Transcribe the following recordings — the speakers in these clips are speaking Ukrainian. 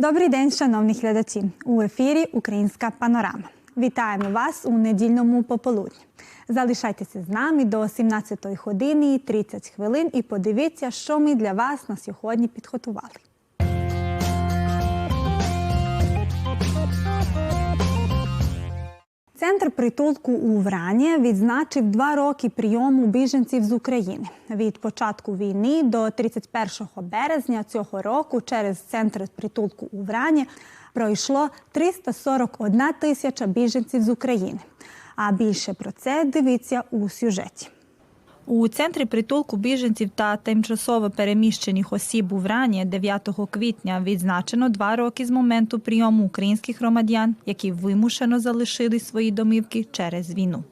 Добрий день, шановні глядачі. У ефірі Українська панорама. Вітаємо вас у недільному пополудні. Залишайтеся з нами до 17 години і 30 хвилин і подивіться, що ми для вас на сьогодні підготували. Центр притулку у Врані відзначив два роки прийому біженців з України. Від початку війни до 31 березня цього року через центр притулку у Врані пройшло 341 тисяча біженців з України. А більше про це дивіться у сюжеті. У центрі притулку біженців та тимчасово переміщених осіб у Врані 9 квітня відзначено два роки з моменту прийому українських громадян, які вимушено залишили свої домівки через війну.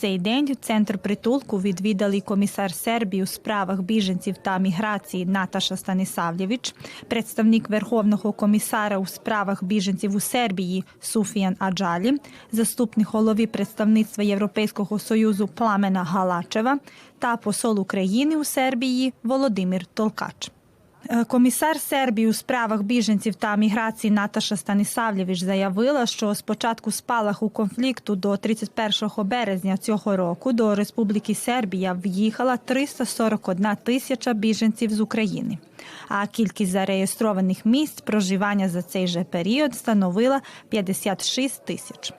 Цей день центр притулку відвідали комісар Сербії у справах біженців та міграції Наташа Станісавлєвич, представник Верховного комісара у справах біженців у Сербії Суфіян Аджалі, заступник голови представництва Європейського союзу Пламена Галачева та посол України у Сербії Володимир Толкач. Е, Комісар Сербії у справах біженців та міграції Наташа Станісавлєвич заявила, що з початку спалаху конфлікту до 31 березня цього року до Республіки Сербія в'їхала 341 тисяча біженців з України. А кількість зареєстрованих місць проживання за цей же період становила 56 тисяч.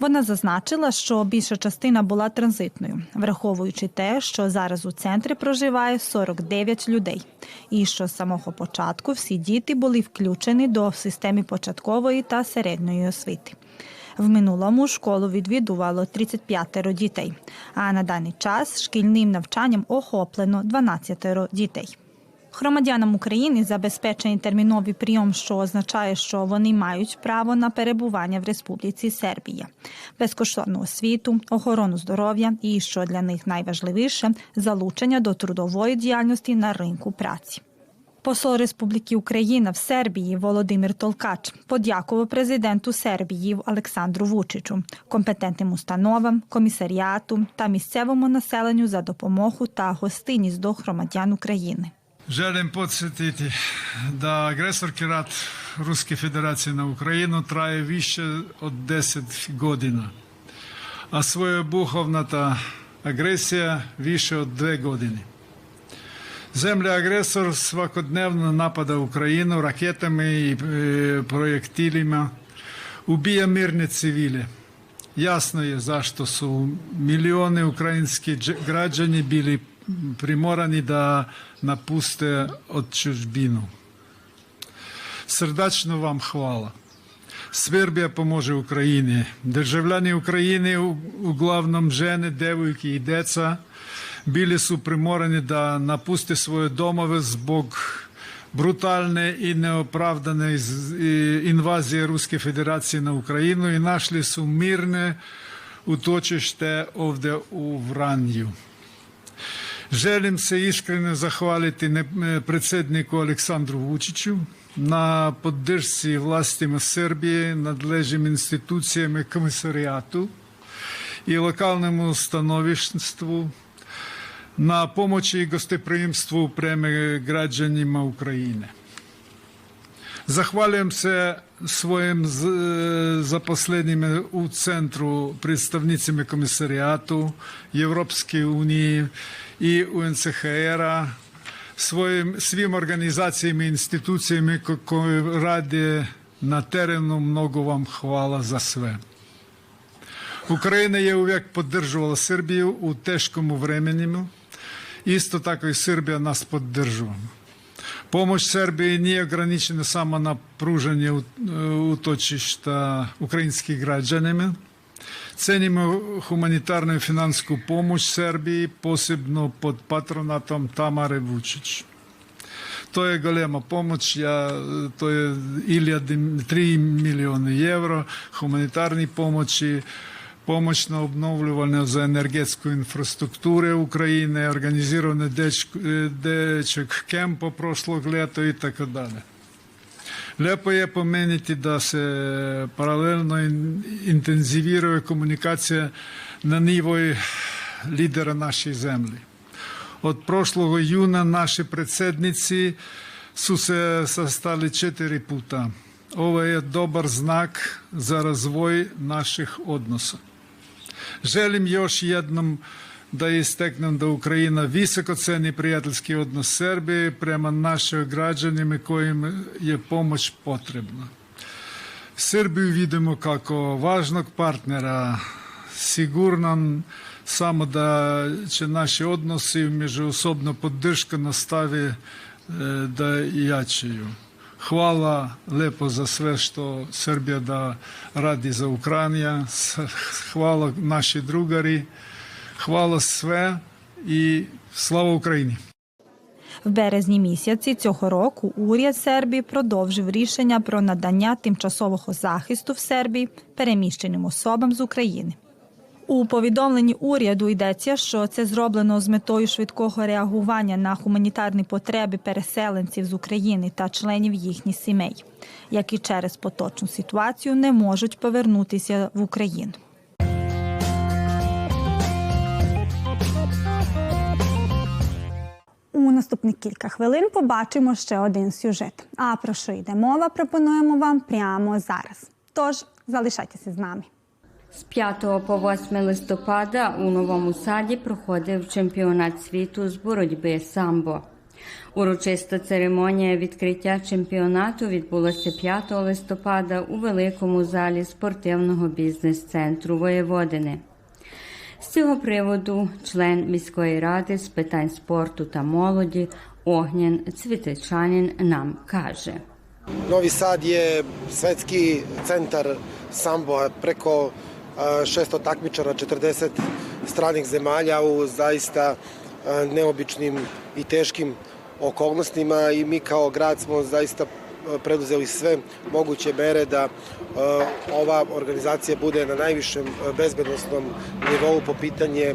Вона зазначила, що більша частина була транзитною, враховуючи те, що зараз у центрі проживає 49 людей, і що з самого початку всі діти були включені до системи початкової та середньої освіти. В минулому школу відвідувало 35 дітей, а на даний час шкільним навчанням охоплено 12 дітей. Громадянам України забезпечений терміновий прийом, що означає, що вони мають право на перебування в Республіці Сербія, безкоштовну освіту, охорону здоров'я і, що для них найважливіше, залучення до трудової діяльності на ринку праці. Посол Республіки Україна в Сербії Володимир Толкач подякував президенту Сербії Олександру Вучичу, компетентним установам, комісаріату та місцевому населенню за допомогу та гостинність до громадян України. Želim podsjetiti da agresorski rat Ruske federacije na Ukrajinu traje više od 10 godina, a svojeobuhovnata agresija više od dve godine. Zemlja agresor svakodnevno napada Ukrajinu raketama i e, projektilima, ubija mirne civile. Jasno je zašto su milioni ukrajinski građani bili primorani da napuste отчужбину. Срдачно вам хвала. Свербія поможе Україні. Державляни України, у- углавном жени, девойки і деца, били су da napuste svoje domove zbog brutalne i neopravdane iz- i- invazije Ruske federacije na Ukrajinu i našli su mirne utočište ovde u Vranju. Želim se iskreno zahvaliti predsjedniku Aleksandru Vučiću na podršci vlastima Srbije, nadležnim institucijama i komisarijatu i lokalnemu stanovištvu na pomoći i gostoprimstvu prema građanima Ukrajine. Zahvaljujem se svojim z- zaposlenima u centru, predstavnicima komisarijatu, Evropske unije i UNCHR-a, svojim, svim organizacijama i institucijama ko- koje rade na terenu. Mnogo vam hvala za sve. Ukrajina je uvijek podržavala Srbiju u teškom vremenima. Isto tako i Pomoć Srbiji nije ograničena samo na pružanje utočišta ukrajinskim građanima. Cenimo humanitarnu i finansku pomoć Srbiji, posebno pod patronatom Tamare Vučić. To je golema pomoć, ja, to je iljadi, 3 miliona евро humanitarni pomoći, Ukrajine, organizirane dečk, dečak kempo prošlog leta i tako dalje. Lepo je pomeniti da se paralelno in- intenziviruje komunikacija na nivoj lidera naše zemlje. Od prošlog juna naši predsednici su se sastali četiri puta. Ovo je dobar znak za razvoj naših odnosa. Želim još jednom da isteknem da Ukrajina visoko ceni prijateljski odnos Srbije prema našim građanima kojim je pomoć potrebna. Srbiju vidimo kako važnog partnera, siguran samo da će naši odnosi i međusobna podrška nastavi e, da jačaju. Hvala lepo za sve što Srbija da radi za Ukrajina. Hvala naši drugari. Hvala sve i slava Україні! В березні місяці цього року уряд Сербії продовжив рішення про надання тимчасового захисту в Сербії переміщеним особам з України. У повідомленні уряду йдеться, що це зроблено з метою швидкого реагування на гуманітарні потреби переселенців з України та членів їхніх сімей, які через поточну ситуацію не можуть повернутися в Україну. У наступних кілька хвилин побачимо ще один сюжет. А про що йде мова, пропонуємо вам прямо зараз. Тож залишайтеся з нами. З 5 по 8 листопада у Новому Саді проходив чемпіонат світу з боротьби самбо. Урочиста церемонія відкриття чемпіонату відбулася 5 листопада у великому залі спортивного бізнес-центру Воєводини. З цього приводу член міської ради з питань спорту та молоді Огнян Цвітичанін нам каже. Sad je svetski centar samboa preko a, 600 takmičara, 40 stranih zemalja u zaista neobičnim i teškim okolnostima i mi kao grad smo zaista preduzeli sve moguće mere da ova organizacija bude na najvišem bezbednostnom nivou po pitanje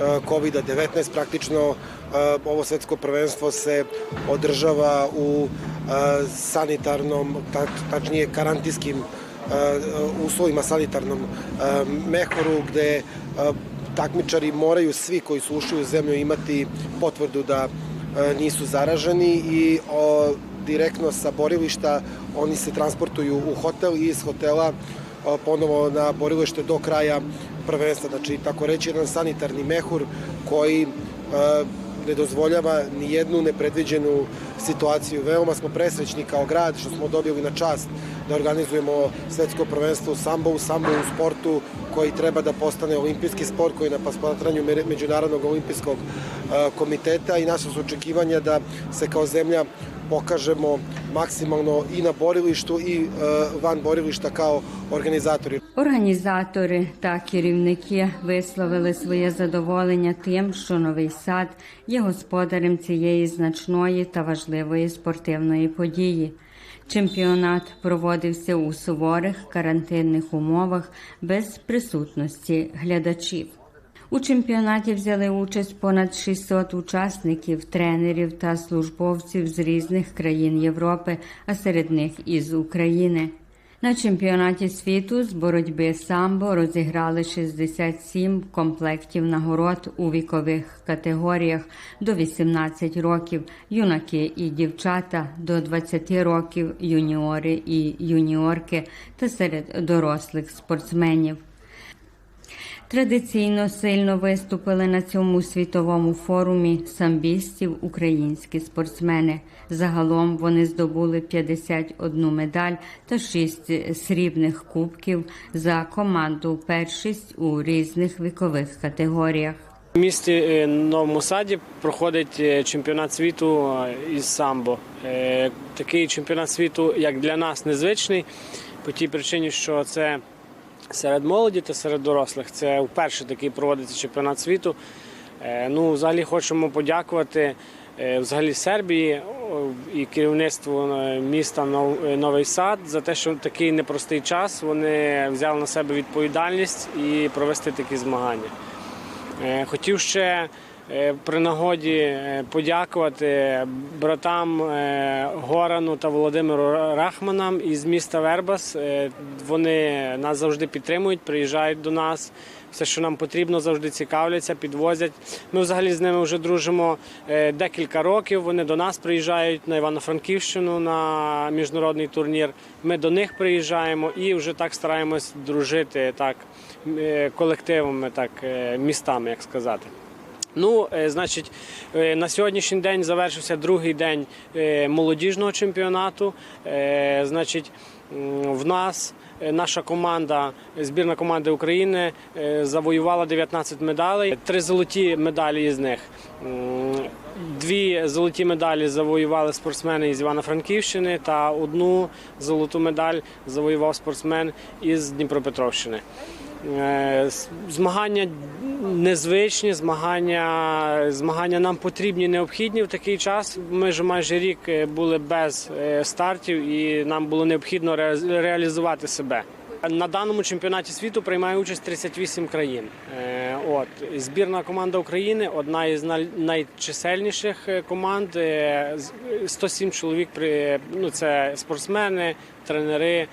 a, COVID-19. Praktično ovo svetsko prvenstvo se održava u sanitarnom, tač- tačnije karantinskim uslovima sanitarnom a, mehoru gde a, takmičari moraju svi koji su ušli u zemlju imati potvrdu da a, nisu zaraženi i o, direktno sa borilišta oni se transportuju u hotel i iz hotela a, ponovo na borilište do kraja prvenstva. Znači, tako reći, jedan sanitarni mehur koji a, ne dozvoljava ni jednu nepredviđenu situaciju. Veoma smo presrećni kao grad što smo dobili na čast da organizujemo svetsko prvenstvo u sambo, u sambo u sportu koji treba da postane olimpijski sport koji je na posmatranju Me- Međunarodnog olimpijskog komiteta i naša su očekivanja da se kao zemlja pokažemo maksimalno i na borilištu i van borilišta kao organizatori. Організатори та керівники висловили своє задоволення тим, що Новий Сад є господарем цієї значної та важливої спортивної події. Чемпіонат проводився у суворих карантинних умовах без присутності глядачів. У чемпіонаті взяли участь понад 600 учасників, тренерів та службовців з різних країн Європи, а серед них і з України. На чемпіонаті світу з боротьби самбо розіграли 67 комплектів нагород у вікових категоріях до 18 років, юнаки і дівчата до 20 років, юніори і юніорки та серед дорослих спортсменів. Традиційно сильно виступили на цьому світовому форумі самбістів українські спортсмени. Загалом вони здобули 51 медаль та 6 срібних кубків за команду першість у різних вікових категоріях. У місті е, Новому Саді проходить е, чемпіонат світу е, із самбо. Такий чемпіонат світу, як для нас, незвичний, по тій причині, що це серед молоді та серед дорослих. Це вперше такий проводиться чемпіонат світу. Е, Ну, взагалі хочемо подякувати е, взагалі Сербії і керівництву е, міста Новий Сад за те, що такий непростий час вони взяли на себе відповідальність і провести такі змагання. Хотів ще при нагоді е, подякувати братам е, Горану та Володимиру Рахманам із міста Вербас. Е, Вони нас завжди підтримують, приїжджають до нас. Все, що нам потрібно, завжди цікавляться, підвозять. Ми взагалі з ними вже дружимо е, декілька років. Вони до нас приїжджають на Івано-Франківщину на міжнародний турнір. Ми до них приїжджаємо і вже так стараємось дружити так е, колективами, так е, містами, як сказати. Ну, е, значить, е, на сьогоднішній день завершився другий день е, молодіжного чемпіонату. Значить, в нас наша команда, збірна команда України, завоювала 19 медалей. Три золоті медалі із них. Дві золоті медалі завоювали спортсмени із Івано-Франківщини, та одну золоту медаль завоював спортсмен із Дніпропетровщини. Е, Змагання незвичні, змагання, змагання нам потрібні, необхідні в такий час. Ми ж майже рік е, були без е, стартів, і нам було необхідно реалізувати себе. На даному чемпіонаті світу приймає участь 38 країн. От збірна команда України одна із найчисельніших команд. Е, з- 107 чоловік при ну це спортсмени, тренери,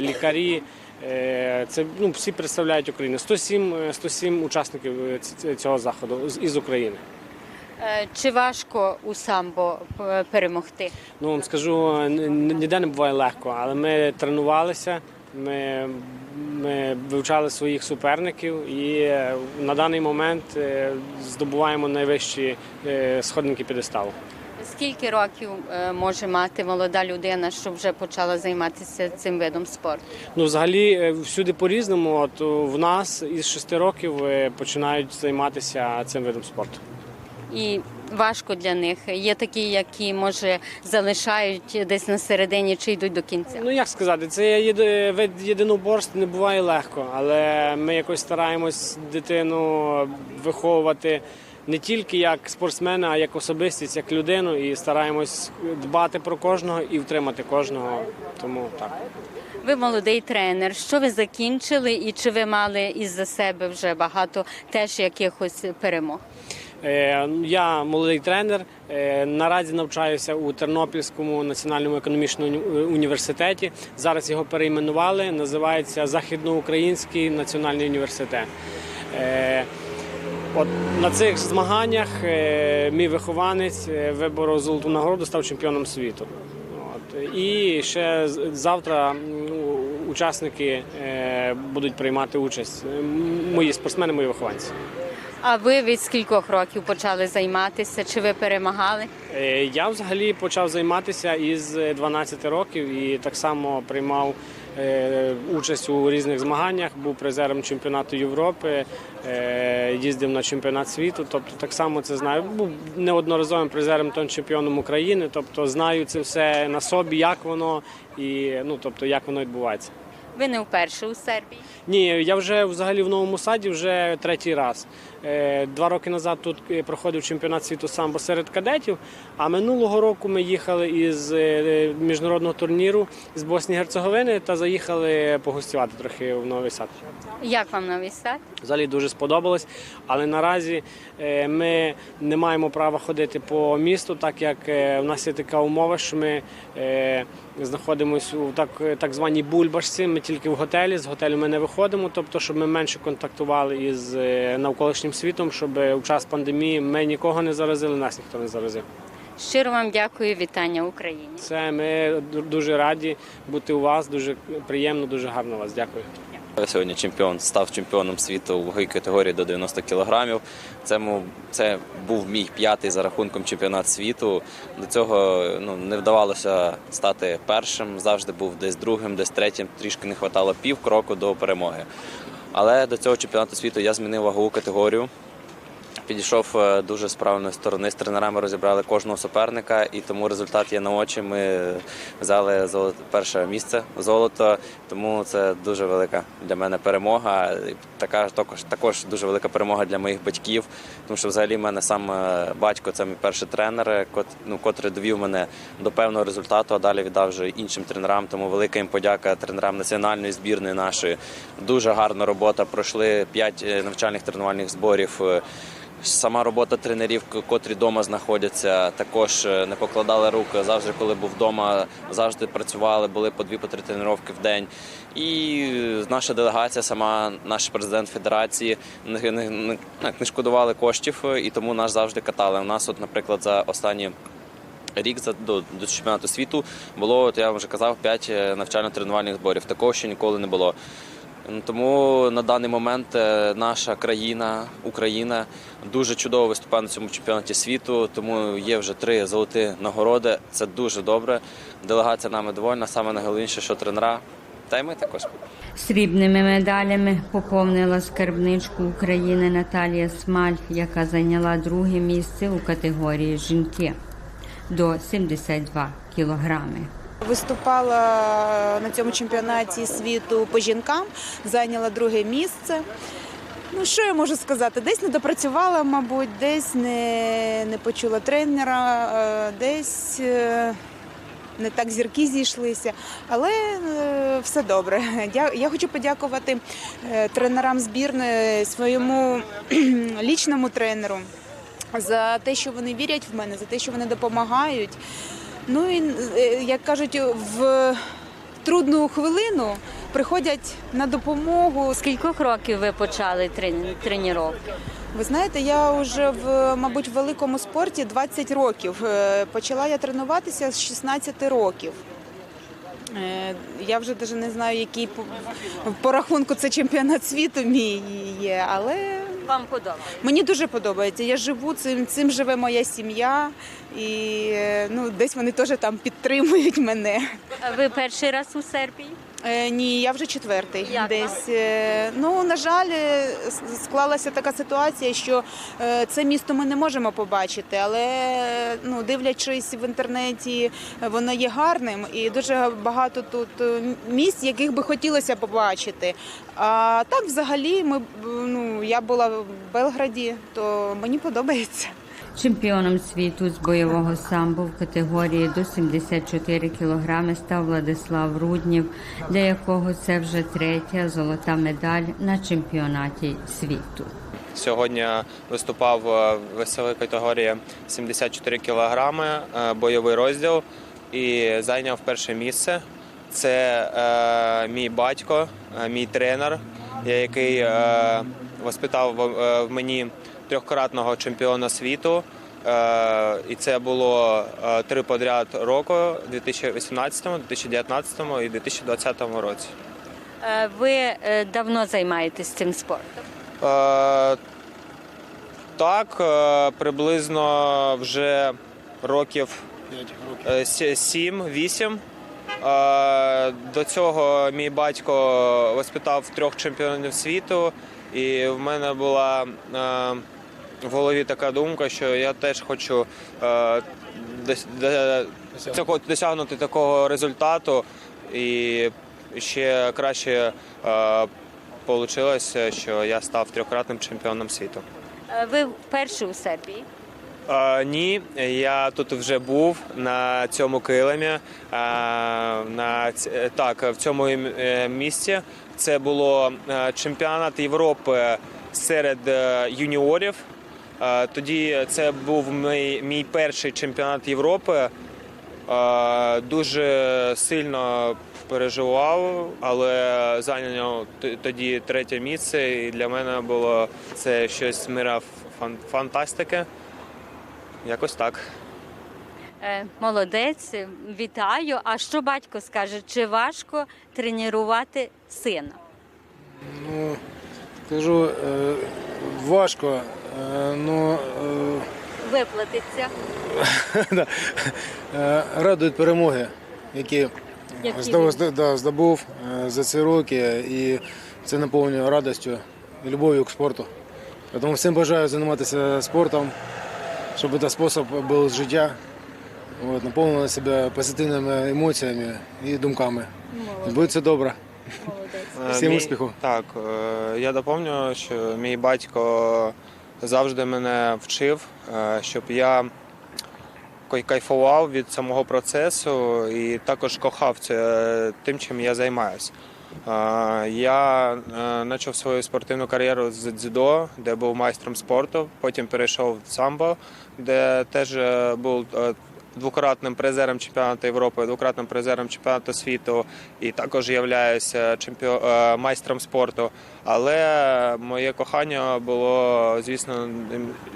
лікарі. Е, Це ну всі представляють Україну. 107, е, 107 учасників е, цього заходу із України. Е, Чи важко у самбо е, перемогти? Ну вам скажу, ніде не буває легко, але ми тренувалися, ми, ми вивчали своїх суперників і е, на даний момент е, здобуваємо найвищі е, сходинки підесталу. Скільки років е, може мати молода людина, щоб вже почала займатися цим видом спорту? Ну, взагалі, е, всюди по-різному. От в нас із 6 років е, починають займатися цим видом спорту. І важко для них. Є такі, які може залишають десь на середині чи йдуть до кінця. Ну як сказати, це вид єдиноборств не буває легко, але ми якось стараємось дитину виховувати не тільки як спортсмена, а як особистість, як людину, і стараємось дбати про кожного і втримати кожного. Тому так. Ви молодий тренер. Що ви закінчили, і чи ви мали із-за себе вже багато теж якихось перемог? Е, Я молодий тренер. е, Наразі навчаюся у Тернопільському національному економічному університеті. Зараз його перейменували. Називається Західноукраїнський національний університет. От на цих змаганнях е, мій вихованець е, виборов золоту нагороду, став чемпіоном світу. От. І ще завтра учасники е, будуть приймати участь. Мої спортсмени, мої вихованці. А ви від скількох років почали займатися? Чи ви перемагали? Я взагалі почав займатися із 12 років і так само приймав участь у різних змаганнях, був призером чемпіонату Європи, е, їздив на чемпіонат світу. Тобто так само це знаю. Був неодноразовим призером та чемпіоном України. Тобто знаю це все на собі, як воно і ну тобто як воно відбувається. Ви не вперше у Сербії. Ні, я вже взагалі в новому саді вже третій раз. Е, Два роки назад тут е, проходив чемпіонат світу самбо серед кадетів. А минулого року ми їхали із е, міжнародного турніру з Боснії Герцеговини та заїхали погостювати трохи в новий сад. Як вам новий сад? Взагалі дуже сподобалось, але наразі ми не маємо права ходити по місту, так як в нас є така умова, що ми знаходимося у так, так званій бульбашці. Ми тільки в готелі, з готелю ми не виходимо, тобто, щоб ми менше контактували із е, навколишнім світом, щоб у час пандемії ми нікого не заразили, нас ніхто не заразив. Щиро вам дякую, вітання Україні. Це ми дуже раді бути у вас, дуже приємно, дуже гарно вас. Дякую. Я Сьогодні чемпіон став чемпіоном світу у ваговій категорії до 90 кілограмів. Це, це був мій п'ятий за рахунком чемпіонат світу. До цього ну, не вдавалося стати першим, завжди був десь другим, десь третім. Трішки не вистачало пів кроку до перемоги. Але до цього чемпіонату світу я змінив вагову категорію. Підійшов е, дуже з правильної сторони. З тренерами розібрали кожного суперника, і тому результат є на очі. Ми взяли перше місце золото, тому це дуже велика для мене перемога. Така також також дуже велика перемога для моїх батьків, тому що взагалі в мене сам е, батько це мій перший тренер, е, кот, ну, котрий довів мене до певного результату, а далі віддав вже іншим тренерам. Тому велика їм подяка тренерам національної збірної нашої. Дуже гарна робота. Пройшли п'ять е, навчальних тренувальних зборів. Сама робота тренерів, котрі вдома знаходяться, також е, не покладали рук. Завжди, коли був вдома, завжди працювали, були по дві по три тренування в день. І е, наша делегація, сама наш президент федерації, не, не, не, не шкодували коштів, е, і тому нас завжди катали. У нас, от, наприклад, за останні рік за до, до чемпіонату світу було, от я вже казав, 5 навчально-тренувальних зборів. Такого ще ніколи не було. Тому на даний момент е, наша країна, Україна, дуже чудово виступає на цьому чемпіонаті світу. Тому є вже три золоті нагороди. Це дуже добре. Делегація нами довольна. Саме найголовніше, що тренера, та й ми також. Срібними медалями поповнила скарбничку України Наталія Смаль, яка зайняла друге місце у категорії жінки до 72 кілограми. Виступала на цьому чемпіонаті світу по жінкам, зайняла друге місце. Ну, що я можу сказати? Десь не допрацювала, мабуть, десь не, не почула тренера, е, десь е, не так зірки зійшлися. Але е, все добре. Я, я хочу подякувати тренерам збірної, своєму лічному тренеру за те, що вони вірять в мене, за те, що вони допомагають. Ну і е, як кажуть, в трудну хвилину приходять на допомогу. Скількох років ви почали тренування? Ви знаєте, я вже в мабуть в великому спорті 20 років. Е, Почала я тренуватися з 16 років. Е, Я вже навіть не знаю, який по, по рахунку це чемпіонат світу мій є, але Вам подобається? мені дуже подобається. Я живу цим, цим живе моя сім'я, і е, ну десь вони теж там підтримують мене. А Ви перший раз у Сербії? Е, ні, я вже четвертий. Як десь. Е, ну, на жаль, е, склалася така ситуація, що е, це місто ми не можемо побачити, але ну, дивлячись в інтернеті, воно є гарним і дуже багато тут е, місць, яких би хотілося побачити. А так, взагалі, ми ну, я була в Белграді, то мені подобається. Чемпіоном світу з бойового самбо в категорії до 74 кілограми став Владислав Руднів, для якого це вже третя золота медаль на чемпіонаті світу. Сьогодні виступав е, весовій категорії 74 кілограми, е, бойовий розділ і зайняв перше місце. Це е, мій батько, е, мій тренер, який е, воспитав в мені трьохкратного чемпіона світу. Е, і це було е, три подряд року у 2018, 2019 і 2020 році. Ви е, давно займаєтесь цим спортом? Так, приблизно вже років 7-8. Е, До цього мій батько воспитав трьох чемпіонів світу, і в мене була в голові така думка, що я теж хочу е, досягнути такого результату і ще краще вийшло, що я став трьохкратним чемпіоном світу. Е, Ви вперше у Сербії? Е, ні, я тут вже був на цьому килимі. е, на е, так, в цьому е, місці це було е, чемпіонат Європи серед е, юніорів. Тоді це був мій, мій перший чемпіонат Європи. Дуже сильно переживав, але зайняв тоді третє місце. І для мене було це щось мира фантастики. Якось так. Е, Молодець, вітаю. А що батько скаже? Чи важко тренувати сина? Ну, скажу, е, важко, е, ну е, Виплатиться. е, радують перемоги, які, здобув, да, здобув за ці роки, і це наповнює радістю і любов'ю к спорту. Тому всім бажаю займатися спортом, щоб цей спосіб був життя, от, наповнили себе позитивними емоціями і думками. Буде все добре. Е, Всім успіху. Так, е, я доповню, що мій батько завжди мене вчив, е, щоб я кайфував від самого процесу і також кохав це тим, чим я займаюся. Я почав свою спортивну кар'єру з дзюдо, де був майстром спорту. Потім перейшов в самбо, де теж був двократним призером чемпіонату Європи, двократним призером чемпіонату світу і також являюся чемпіо... е, майстром спорту. Але моє кохання було, звісно,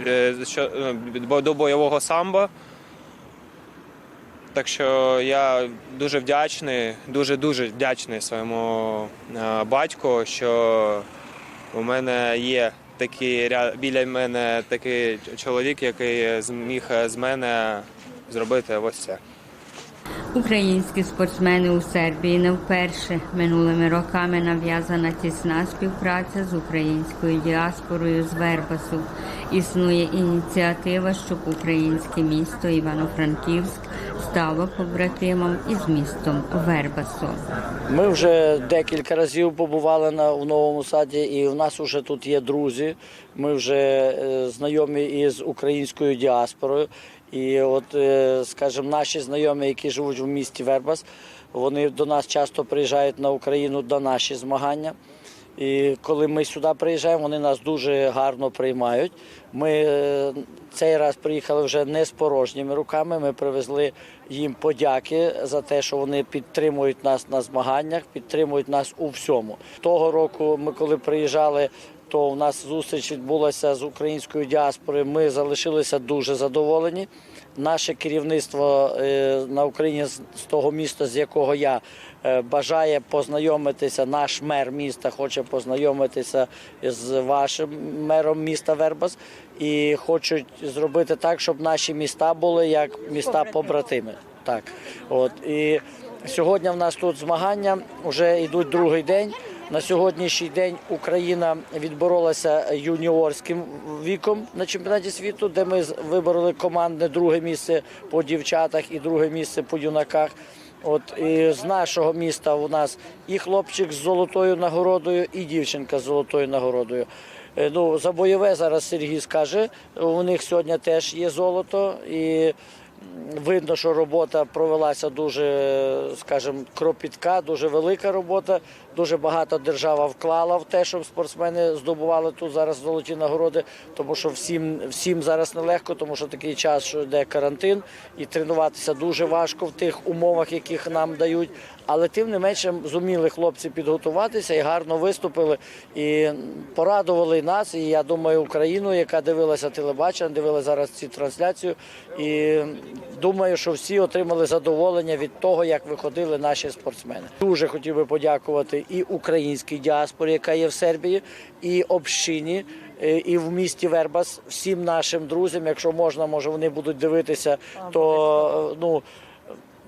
е, що е, до бойового самбо. Так що я дуже вдячний, дуже дуже вдячний своєму батьку, що у мене є такий біля мене такий чоловік, який зміг з мене зробити ось це. Українські спортсмени у Сербії не вперше минулими роками нав'язана тісна співпраця з українською діаспорою з Вербасу. Існує ініціатива, щоб українське місто Івано-Франківськ стало побратимом із містом Вербасу. Ми вже декілька разів побували на у новому саді, і в нас вже тут є друзі. Ми вже е, знайомі із українською діаспорою. І от, е, скажімо, наші знайомі, які живуть в місті Вербас, вони до нас часто приїжджають на Україну на наші змагання. І коли ми сюди приїжджаємо, вони нас дуже гарно приймають. Ми е, цей раз приїхали вже не з порожніми руками. Ми привезли їм подяки за те, що вони підтримують нас на змаганнях, підтримують нас у всьому. Того року ми, коли приїжджали, то у нас зустріч відбулася з українською діаспорою. Ми залишилися дуже задоволені. Наше керівництво е, на Україні з того міста, з якого я е, бажає познайомитися. Наш мер міста хоче познайомитися з вашим мером міста Вербас і хочуть зробити так, щоб наші міста були як міста побратими. Так, от і сьогодні в нас тут змагання вже йдуть другий день. На сьогоднішній день Україна відборолася юніорським віком на чемпіонаті світу, де ми вибороли командне друге місце по дівчатах і друге місце по юнаках. От і з нашого міста у нас і хлопчик з золотою нагородою, і дівчинка з золотою нагородою. Е, Ну за бойове зараз Сергій скаже. У них сьогодні теж є золото і. Видно, що робота провелася дуже, скажімо, кропітка, дуже велика робота. Дуже багато держава вклала в те, щоб спортсмени здобували тут зараз золоті нагороди, тому що всім, всім зараз нелегко, тому що такий час, що йде карантин, і тренуватися дуже важко в тих умовах, яких нам дають. Але тим не менше зуміли хлопці підготуватися і гарно виступили і порадували нас. І я думаю, Україну, яка дивилася телебачення, дивилася зараз цю трансляцію. І думаю, що всі отримали задоволення від того, як виходили наші спортсмени. Дуже хотів би подякувати і українській діаспорі, яка є в Сербії, і общині. е, І в місті Вербас всім нашим друзям, якщо можна, може вони будуть дивитися, то е, ну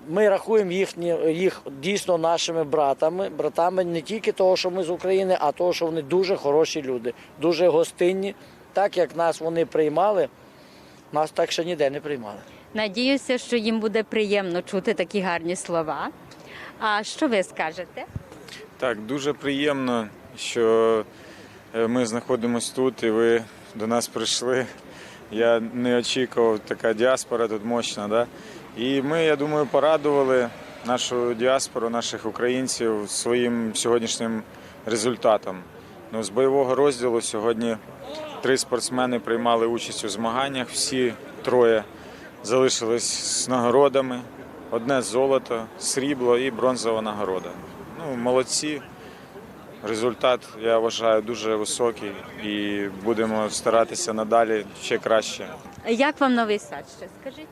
ми рахуємо їхні, їх дійсно нашими братами, братами не тільки того, що ми з України, а того, що вони дуже хороші люди, дуже гостинні. Так як нас вони приймали, нас так ще ніде не приймали. Надіюся, що їм буде приємно чути такі гарні слова. А що ви скажете? Так, дуже приємно, що е, ми знаходимося тут і ви до нас прийшли. Я не очікував, така діаспора тут мощна. Да? І ми, я думаю, порадували нашу діаспору, наших українців своїм сьогоднішнім результатом. Ну, з бойового розділу сьогодні три спортсмени приймали участь у змаганнях. Всі троє залишились з нагородами. Одне золото, срібло і бронзова нагорода. Ну, молодці. Результат, я вважаю, дуже високий і будемо старатися надалі ще краще. Як вам новий сад? Ще скажіть?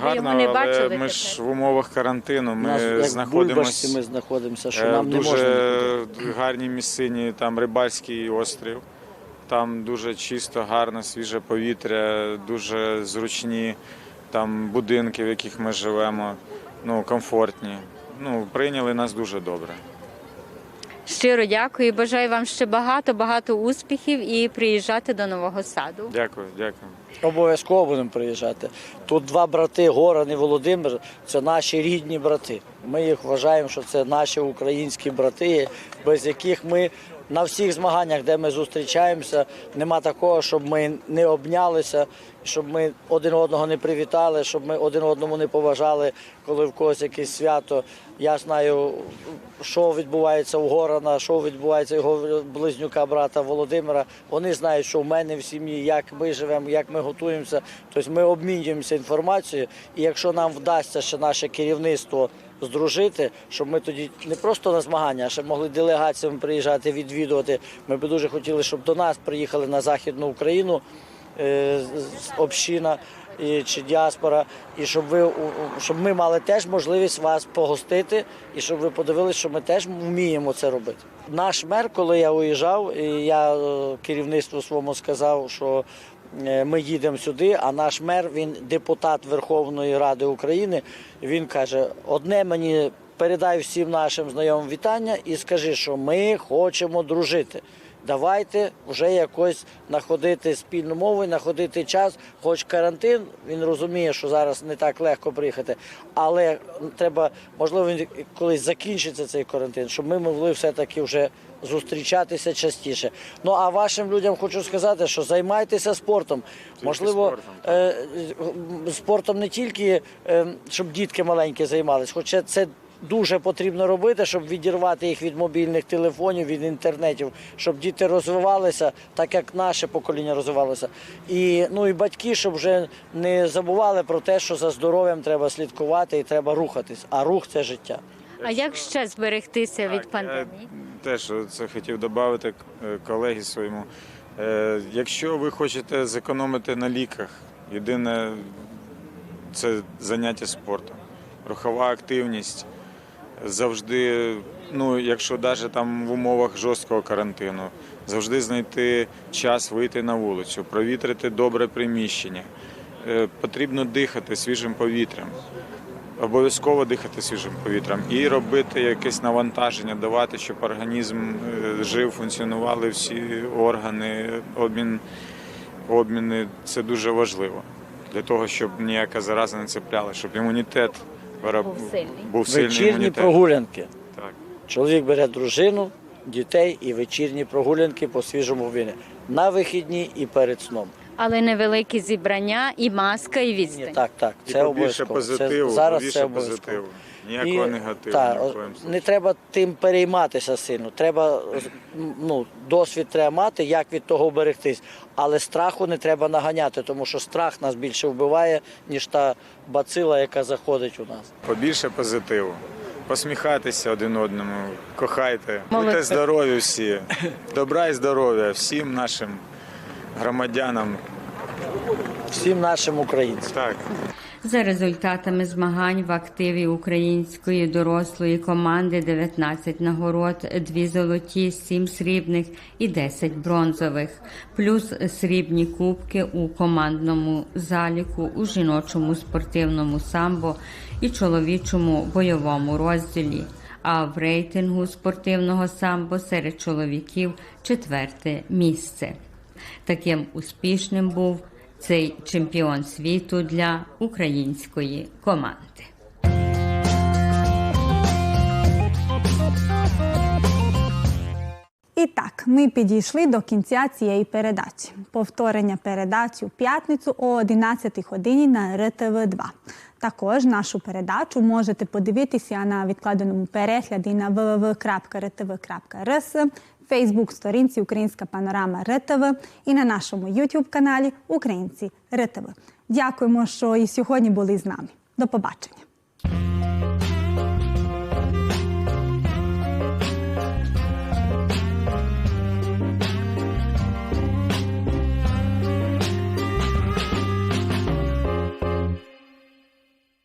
Гарно, не але ми ж в умовах карантину. Ми Нас, знаходимося ми знаходимося, що Е, нам не дуже можна. гарній місцині, там Рибальський острів. Там дуже чисто, гарне, свіже повітря, дуже зручні там будинки, в яких ми живемо, ну, комфортні. Ну, прийняли нас дуже добре. Щиро дякую. Бажаю вам ще багато, багато успіхів і приїжджати до нового саду. Дякую, дякую. Обов'язково будемо приїжджати. Тут два брати, Горан і Володимир, це наші рідні брати. Ми їх вважаємо, що це наші українські брати, без яких ми на всіх змаганнях, де ми зустрічаємося, нема такого, щоб ми не обнялися, щоб ми один одного не привітали, щоб ми один одному не поважали, коли в когось якесь свято. Я знаю, що відбувається у Горана, що відбувається його близнюка брата Володимира. Вони знають, що в мене в сім'ї, як ми живемо, як ми готуємося. Тобто ми обмінюємося інформацією. І якщо нам вдасться ще наше керівництво здружити, щоб ми тоді не просто на змагання, а ще могли делегаціями приїжджати, відвідувати. Ми би дуже хотіли, щоб до нас приїхали на Західну Україну е, община і, чи діаспора, і щоб ви щоб ми мали теж можливість вас погостити, і щоб ви подивилися, що ми теж вміємо це робити. Наш мер, коли я уїжджав, і я е, керівництву своєму сказав, що е, ми їдемо сюди, а наш мер, він депутат Верховної Ради України. Він каже: одне мені передай всім нашим знайомим вітання і скажи, що ми хочемо дружити. Давайте вже якось знаходити спільну мову, знаходити час, хоч карантин, він розуміє, що зараз не так легко приїхати, але треба, можливо, він колись закінчиться цей карантин, щоб ми могли все-таки вже зустрічатися частіше. Ну а вашим людям хочу сказати, що займайтеся спортом. Можливо, спортом, е, спортом не тільки е, щоб дітки маленькі займалися, хоча це дуже потрібно робити, щоб відірвати їх від мобільних телефонів, від інтернетів, щоб діти розвивалися так, як наше покоління розвивалося. І ну і батьки, щоб вже не забували про те, що за здоров'ям треба слідкувати і треба рухатись. А рух це життя. А як ще зберегтися від пандемії? Теж це хотів додати е, колеги своєму. Е, Якщо ви хочете зекономити на ліках, єдине це заняття спортом, рухова активність. Завжди, ну якщо навіть там в умовах жорсткого карантину, завжди знайти час вийти на вулицю, провітрити добре приміщення. Е, Потрібно дихати свіжим повітрям. Обов'язково дихати свіжим повітрям і робити якесь навантаження, давати, щоб організм е, жив, функціонували всі органи, обмін, обміни. Це дуже важливо для того, щоб ніяка зараза не цепляла, щоб імунітет вироб- Був сильний. був сильний Вечірні імунітет. прогулянки. Так. Чоловік бере дружину, дітей і вечірні прогулянки по свіжому вині. На вихідні і перед сном. Але невеликі зібрання, і маска, і Ні, так, так, це побільше обов'язково. позитиву, це, зараз побільше це обов'язково. позитиву. Ніякого І, негативу. та, ні не треба тим перейматися сильно. Треба ну, досвід треба мати, як від того берегтись. Але страху не треба наганяти, тому що страх нас більше вбиває, ніж та бацила, яка заходить у нас. Побільше позитиву. Посміхайтеся один одному, кохайте, будьте здорові всі. Добра і здоров'я всім нашим громадянам. Всім нашим українцям. Так. За результатами змагань в активі української дорослої команди 19 нагород, 2 золоті, 7 срібних і 10 бронзових, плюс срібні кубки у командному заліку у жіночому спортивному самбо і чоловічому бойовому розділі. А в рейтингу спортивного самбо серед чоловіків четверте місце. Таким успішним був цей чемпіон світу для української команди. І так, ми підійшли до кінця цієї передачі. Повторення передачі у п'ятницю о 11 годині на РТВ2. Також нашу передачу можете подивитися на відкладеному перегляді на www.rtv.rs, Фейсбук-сторінці Українська панорама РТВ і на нашому YouTube каналі Українці РТВ. Дякуємо, що і сьогодні були з нами. До побачення.